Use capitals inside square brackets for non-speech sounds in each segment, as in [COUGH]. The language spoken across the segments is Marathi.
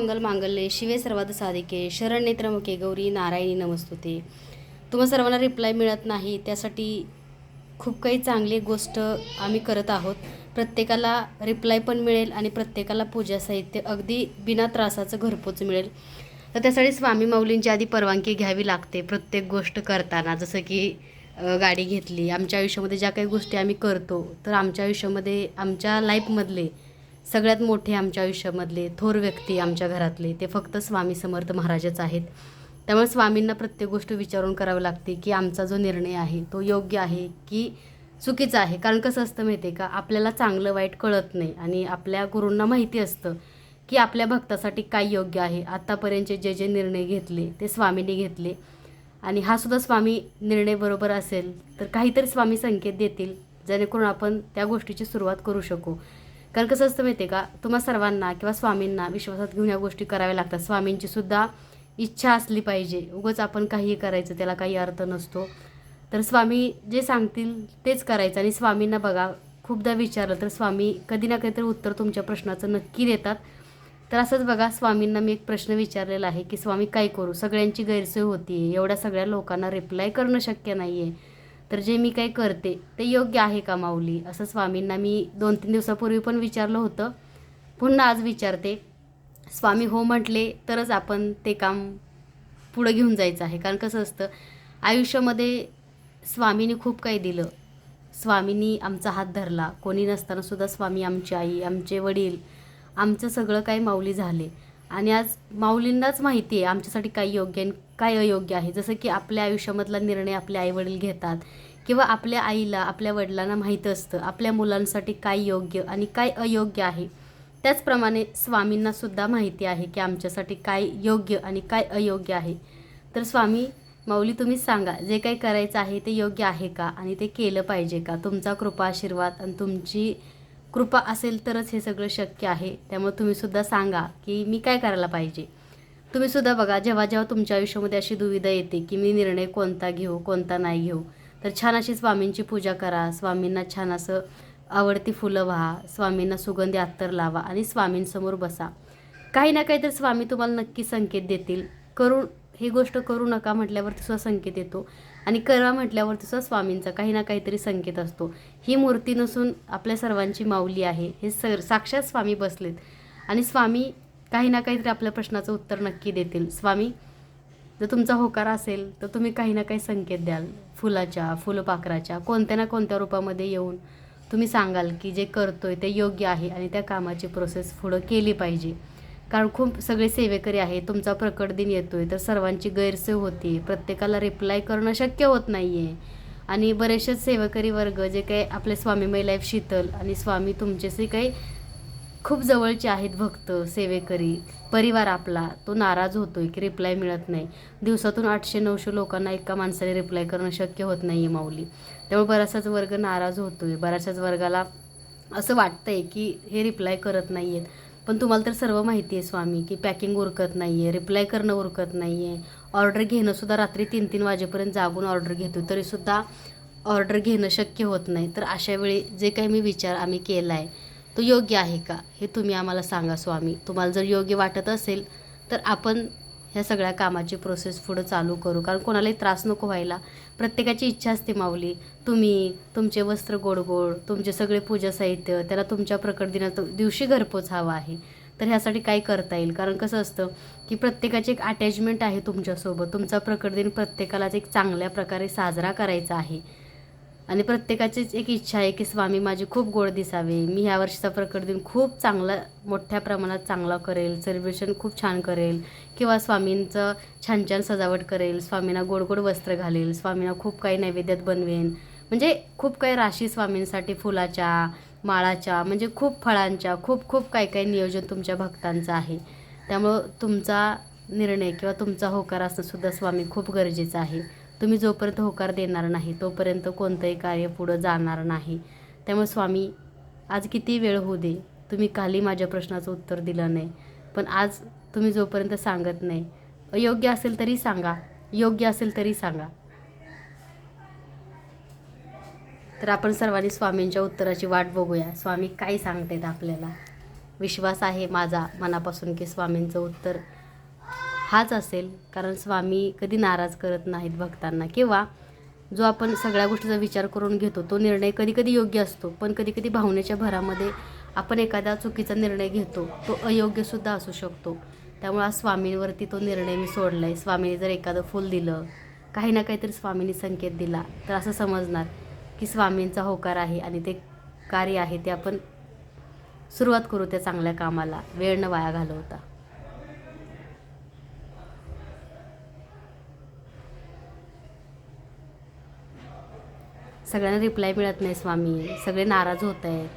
मंगल मांगल्ये शिवे सर्वात साधिके शरण्ये त्र्यंबके गौरी नारायणी नमस्तुते. तुम्हा सर्वांना रिप्लाय मिळत नाही त्यासाठी खूप काही चांगली गोष्ट आम्ही करत आहोत. प्रत्येकाला रिप्लाय पण मिळेल आणि प्रत्येकाला पूजा साहित्य अगदी बिना त्रासाचं घरपोच मिळेल. तर त्यासाठी स्वामी माऊलींची आधी परवानगी घ्यावी लागते प्रत्येक गोष्ट करताना. जसं की गाडी घेतली आमच्या आयुष्यामध्ये ज्या काही गोष्टी आम्ही करतो तर आमच्या आयुष्यामध्ये आमच्या लाईफमधले सगळ्यात मोठे आमच्या आयुष्यामधले थोर व्यक्ती आमच्या घरातले ते फक्त स्वामी समर्थ महाराजच आहेत. त्यामुळे स्वामींना प्रत्येक गोष्ट विचारून करावी लागते की आमचा जो निर्णय आहे तो योग्य आहे की चुकीचा आहे. कारण कसं असतं माहिती आहे का? आपल्याला चांगलं वाईट कळत नाही आणि आपल्या गुरूंना माहिती असतं की आपल्या भक्तासाठी काय योग्य आहे. आत्तापर्यंतचे जे जे निर्णय घेतले ते स्वामींनी घेतले. आणि हा सुद्धा स्वामी निर्णय बरोबर असेल तर काहीतरी स्वामी संकेत देतील जेणेकरून आपण त्या गोष्टीची सुरुवात करू शकू. कारण कसं असतं माहिती आहे का? तुम्हा सर्वांना किंवा स्वामींना विश्वासात घेऊन या गोष्टी कराव्या लागतात. स्वामींची सुद्धा इच्छा असली पाहिजे. उगंच आपण काहीही करायचं त्याला काही अर्थ नसतो. तर स्वामी जे सांगतील तेच करायचं. आणि स्वामींना बघा खूपदा विचारलं तर स्वामी कधी ना कधीतरी उत्तर तुमच्या प्रश्नाचं नक्की देतात. तर असंच बघा स्वामींना मी एक प्रश्न विचारलेला आहे की स्वामी काय करू? सगळ्यांची गैरसोय होती एवढ्या सगळ्या लोकांना रिप्लाय करणं शक्य नाही आहे तर जे मी काही करते ते योग्य आहे का माऊली? असं स्वामींना मी दोन तीन दिवसापूर्वी पण विचारलं होतं. पुन्हा आज विचारते. स्वामी हो म्हटले तरच आपण ते काम पुढं घेऊन जायचं आहे. कारण कसं असतं आयुष्यामध्ये स्वामीने खूप काही दिलं. स्वामींनी आमचा हात धरला. कोणी नसतानासुद्धा स्वामी आमची आई आमचे वडील आमचं सगळं काही माऊली झाले. आणि आज माऊलींनाच माहिती आहे आमच्यासाठी काय योग्य आणि काय अयोग्य आहे. जसं की आपल्या आयुष्यामधला निर्णय आपले आईवडील घेतात किंवा आपल्या आईला आपल्या वडिलांना माहीत असतं आपल्या मुलांसाठी काय योग्य आणि काय अयोग्य आहे. त्याचप्रमाणे स्वामींनासुद्धा माहिती आहे की आमच्यासाठी काय योग्य आणि काय अयोग्य आहे. तर स्वामी माऊली तुम्ही सांगा जे काही करायचं आहे ते योग्य आहे का आणि ते केलं पाहिजे का? तुमचा कृपा आशीर्वाद आणि तुमची कृपा असेल तरच हे सगळं शक्य आहे. त्यामुळे तुम्हीसुद्धा सांगा की मी काय करायला पाहिजे. तुम्ही सुद्धा बघा जेव्हा जेव्हा तुमच्या आयुष्यामध्ये अशी दुविधा येते की मी निर्णय कोणता घेऊ कोणता नाही घेऊ तर छान अशी स्वामींची पूजा करा. स्वामींना छान असं आवडती फुलं व्हा. स्वामींना सुगंधी अत्तर लावा आणि स्वामींसमोर बसा. काही ना काही तर स्वामी तुम्हाला नक्की संकेत देतील. करून ही गोष्ट करू नका म्हटल्यावरती सुद्धा संकेत येतो. आणि करा म्हटल्यावरती सुद्धा स्वामींचा काही ना काहीतरी संकेत असतो. ही मूर्ती नसून आपल्या सर्वांची माऊली आहे. हे सर साक्षात स्वामी बसलेत. आणि स्वामी काही ना काहीतरी आपल्या प्रश्नाचं उत्तर नक्की देतील. स्वामी जर तुमचा होकार असेल तर तुम्ही काही ना काही संकेत द्याल. फुलाच्या फुलपाखराच्या कोणत्या ना कोणत्या रूपामध्ये येऊन तुम्ही सांगाल की जे करतोय ते योग्य आहे आणि त्या कामाची प्रोसेस पुढं केली पाहिजे. कारण खूप सगळे सेवेकरी आहे तुमचा प्रकट दिन येतोय तर सर्वांची गैरसोय होती. प्रत्येकाला रिप्लाय करणं शक्य होत नाही आहे आणि बरेचसेच सेवेकरी वर्ग जे काही आपले स्वामीमय लाईफ शीतल आणि स्वामी तुमचेसे काही खूप जवळचे आहेत भक्त सेवेकरी परिवार आपला तो नाराज होतो आहे की रिप्लाय मिळत नाही. दिवसातून आठशे नऊशे लोकांना एका माणसाने रिप्लाय करणं शक्य होत नाही आहे माऊली. त्यामुळे बराचसाच वर्ग नाराज होतो आहे बऱ्याचशाच वर्गाला असं वाटतं आहे की हे रिप्लाय करत नाही आहेत पण तुम्हाला तर सर्व माहिती आहे स्वामी की पॅकिंग उरकत नाही आहे रिप्लाय करणं उरकत नाही आहे ऑर्डर घेणंसुद्धा रात्री तीन तीन वाजेपर्यंत जागून ऑर्डर घेतो तरीसुद्धा ऑर्डर घेणं शक्य होत नाही. तर अशा वेळी जे काही मी विचार आम्ही केला आहे तो योग्य आहे का? हे तुम्ही आम्हाला सांगा स्वामी. तुम्हाला जर योग्य वाटत असेल तर आपण ह्या सगळ्या कामाची प्रोसेस पुढं चालू करू. कारण कोणालाही त्रास नको व्हायला. प्रत्येकाची इच्छा असते माऊली. तुम्ही तुमचे वस्त्र गोड गोड तुमचे सगळे पूजा साहित्य त्याला तुमच्या प्रकट दिना दिवशी घरपोच हवा आहे. तर ह्यासाठी काय करता येईल? कारण कसं असतं की प्रत्येकाची एक अटॅचमेंट आहे तुमच्यासोबत. तुमचा प्रकट दिन प्रत्येकालाच एक चांगल्या प्रकारे साजरा करायचा आहे. आणि प्रत्येकाचीच एक इच्छा आहे की स्वामी माझी खूप गोड दिसावे. मी ह्या वर्षीचा प्रकट दिन खूप चांगला मोठ्या प्रमाणात चांगला करेल. सेलिब्रेशन खूप छान करेल. किंवा स्वामींचं छान छान सजावट करेल. स्वामींना गोड गोड वस्त्र घालेल. स्वामींना खूप काही नैवेद्यात बनवेन. म्हणजे खूप काही राशी स्वामींसाठी फुलाच्या माळाच्या म्हणजे खूप फळांच्या खूप खूप काही काही नियोजन तुमच्या भक्तांचं आहे. त्यामुळं तुमचा निर्णय किंवा तुमचा होकार असणं सुद्धा स्वामी खूप गरजेचं आहे. तुम्ही जोपर्यंत होकार देणार नाही तोपर्यंत कोणतंही कार्य पुढं जाणार नाही. त्यामुळे स्वामी आज किती वेळ होऊ दे तुम्ही काली माझ्या प्रश्नाचं उत्तर दिलं नाही. पण आज तुम्ही जोपर्यंत सांगत नाही अयोग्य असेल तरी सांगा योग्य असेल तरी सांगा. तर आपण सर्वांनी स्वामींच्या उत्तराची वाट बघूया. स्वामी काय सांगतात आपल्याला? विश्वास आहे माझा मनापासून की स्वामींचं उत्तर हाच असेल कारण स्वामी कधी नाराज करत नाहीत भक्तांना. किंवा जो आपण सगळ्या गोष्टीचा विचार करून घेतो तो निर्णय कधीकधी योग्य असतो. पण कधी कधी भावनेच्या भरामध्ये आपण एखादा चुकीचा निर्णय घेतो तो अयोग्यसुद्धा असू शकतो. त्यामुळे आज स्वामींवरती तो निर्णय मी सोडला आहे स्वामीने जर एखादं फूल दिलं काही ना काहीतरी स्वामींनी संकेत दिला तर असं समजणार की स्वामींचा होकार आहे आणि ते कार्य आहे ते आपण सुरुवात करू त्या चांगल्या कामाला. वेळ न वाया घालवता. सगळ्यांना रिप्लाय मिळत नाही स्वामी. सगळे नाराज होत आहेत.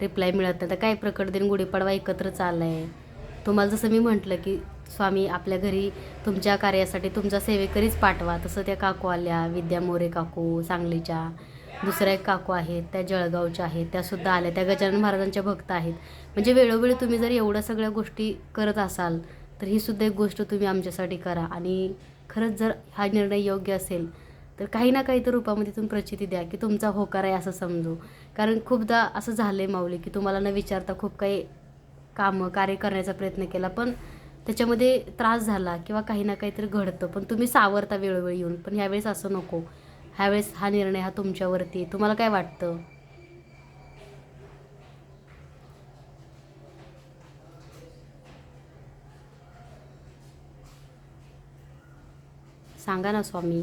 रिप्लाय मिळत नाही. तर काय प्रकट दिन गुढीपाडवा एकत्र चाललं आहे तुम्हाला जसं मी म्हटलं की स्वामी आपल्या घरी तुमच्या कार्यासाठी तुमचा सेवेकरीच पाठवा. तसं त्या काकू आल्या विद्या मोरे काकू सांगलीच्या दुसऱ्या एक काकू आहेत त्या जळगावच्या आहेत त्यासुद्धा आल्या. त्या गजानन महाराजांच्या भक्त आहेत. म्हणजे वेळोवेळी तुम्ही जर एवढ्या सगळ्या गोष्टी करत असाल तर ही सुद्धा एक गोष्ट तुम्ही आमच्यासाठी करा. आणि खरंच जर हा निर्णय योग्य असेल तर काही ना काही तर रूपामध्ये तुम्ही प्रचिती द्या की तुमचा होकार आहे असं समजू. कारण खूपदा असं झालं आहे माऊली की तुम्हाला न विचारता खूप काही कामं कार्य करण्याचा प्रयत्न केला पण त्याच्यामध्ये त्रास झाला किंवा काही ना काहीतरी घडतं. पण तुम्ही सावरता वेळोवेळी येऊन पण ह्यावेळेस असं नको. ह्यावेळेस हा निर्णय हा तुमच्यावरती तुम्हाला काय वाटतं? सांगा ना स्वामी.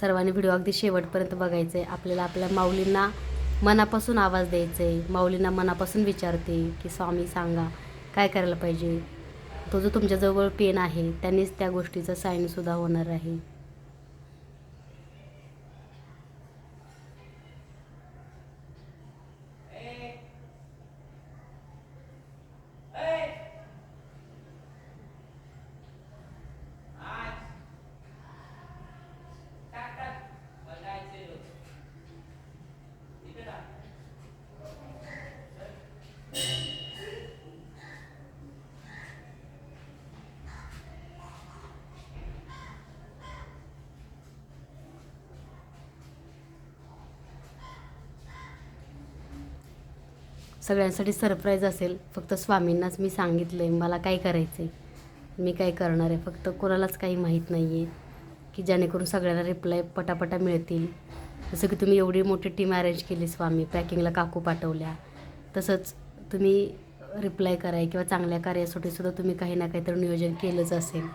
सर्वांनी व्हिडिओ अगदी शेवटपर्यंत बघायचं आहे आपल्याला आपल्या माऊलींना मनापासून आवाज द्यायचा आहे माऊलींना मनापासून विचारते की स्वामी सांगा काय करायला पाहिजे? तो जो तुमच्याजवळ पेन आहे त्यांनीच त्या गोष्टीचं साईनसुद्धा होणार आहे. सगळ्यांसाठी सरप्राईज असेल. फक्त स्वामींनाच मी सांगितलं आहे मला काय करायचं आहे मी काय करणार आहे? फक्त कोणालाच काही माहीत नाही आहे की जेणेकरून सगळ्यांना रिप्लाय पटापटा मिळतील. जसं की तुम्ही एवढी मोठी टीम अरेंज केली स्वामी पॅकिंगला काकू पाठवल्या. तसंच तुम्ही रिप्लाय कराय किंवा चांगल्या कार्यासाठी सुद्धा तुम्ही काही ना काहीतरी नियोजन केलंच असेल.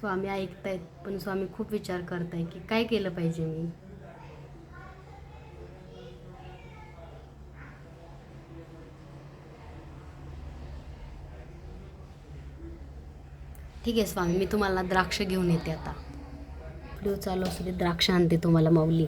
स्वामी ऐकतायत पण स्वामी खूप विचार करताय की काय केलं पाहिजे मी? ठीक आहे स्वामी मी तुम्हाला द्राक्ष घेऊन येते आता. व्हिडिओ चालू असू दे द्राक्ष आणते तुम्हाला माऊली.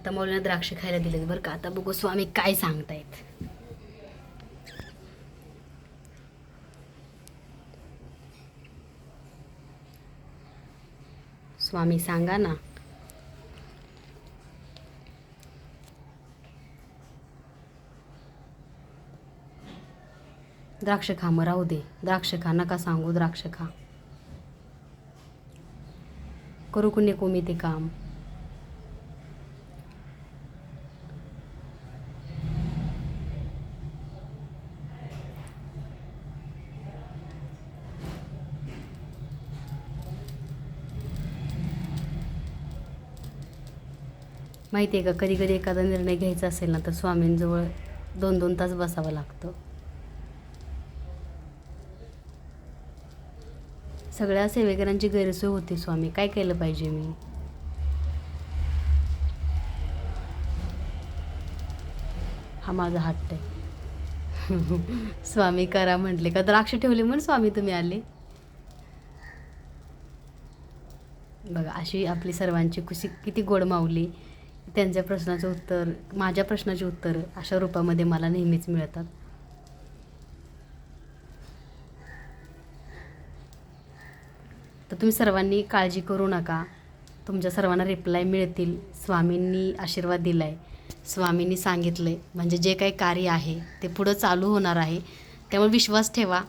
आता मौलीला द्राक्ष खायला दिलेत बरं का. आता बघू स्वामी काय सांगतायत. स्वामी सांगा ना. द्राक्ष खा मग राहू दे. द्राक्ष खा नका सांगू द्राक्ष खा. करू कुणी कोमी ते काम. माहिती आहे का कधी कधी एखादा निर्णय घ्यायचा असेल ना तर स्वामींजवळ दोन दोन तास बसावं लागतं. सगळ्या सेवेकरांची गैरसोय होती स्वामी. काय केलं पाहिजे मी? हा माझा हट्ट आहे. [LAUGHS] स्वामी करा म्हटले का द्राक्ष ठेवले म्हणून स्वामी तुम्ही आले. बघा अशी आपली सर्वांची खुशी किती गोड माऊली. त्यांच्या प्रश्नाचं उत्तर माझ्या प्रश्नाचे उत्तर अशा रूपामध्ये मला नेहमीच मिळतात. तर तुम्ही सर्वांनी काळजी करू नका. तुमच्या सर्वांना रिप्लाय मिळतील. स्वामींनी आशीर्वाद दिला आहे स्वामींनी सांगितलं आहे म्हणजे जे काही कार्य आहे ते पुढं चालू होणार आहे. त्यामुळे विश्वास ठेवा.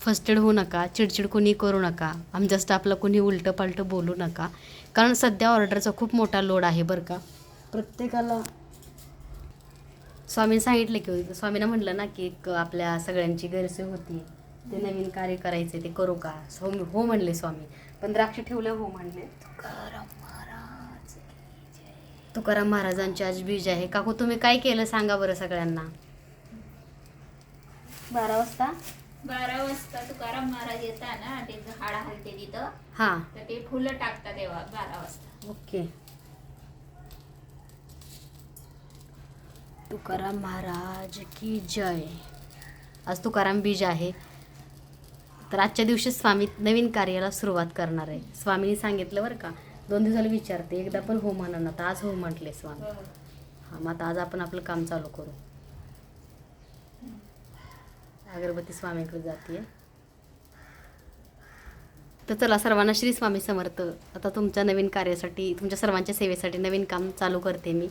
फस्टेड होऊ नका. चिडचिड कोणी करू नका. आमच्या स्टाफला कोणी उलटं पालटं बोलू नका. कारण सध्या ऑर्डरचा खूप मोठा लोड आहे बरं का. प्रत्येकाला स्वामीने सांगितलं की स्वामीनं म्हटलं ना की एक आपल्या सगळ्यांची गैरसोय होती. ते नवीन कार्य करायचे ते करू का? हो हो म्हणले स्वामी. पण द्राक्ष ठेवले हो म्हणले. तुकाराम महाराज. तुकाराम महाराजांची आज बीज आहे. काकू तुम्ही काय केलं सांगा बरं सगळ्यांना? बारा वाजता? बारा वाजता तुकाराम महाराज येतात ना ते झाड हलते तिथं. हां. तर ते फुलं टाकतात तेव्हा बारा वाजता. ओके. तुकाराम महाराज की जय. आज तुकाराम बीज आहे. तर आजच्या दिवशी स्वामी नवीन कार्याला सुरुवात करणार आहे. स्वामीने सांगितलं बरं का दोन दिवसाला विचारते एकदा पण हो म्हणा ना तर आज हो म्हटले स्वामी. हां मग आता आज आपण आपलं काम चालू करू. अगरबत्ती स्वामीकडे जाते तर चला सर्वांना श्री स्वामी समर्थ. आता तुमच्या नवीन कार्यासाठी तुमच्या सर्वांच्या सेवेसाठी नवीन काम चालू करते मी.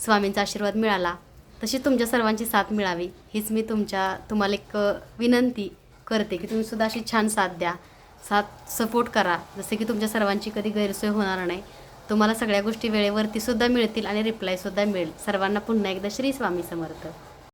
स्वामींचा आशीर्वाद मिळाला. तशी तुमच्या सर्वांची साथ मिळावी. हीच मी तुमच्या तुम्हाला एक विनंती करते की तुम्ही सुद्धा अशी छान साथ द्या. साथ सपोर्ट करा. जसे की तुमच्या सर्वांची कधी गैरसोय होणार नाही. तुम्हाला सगळ्या गोष्टी वेळेवरतीसुद्धा मिळतील आणि रिप्लायसुद्धा मिळेल. सर्वांना पुन्हा एकदा श्री स्वामी समर्थ.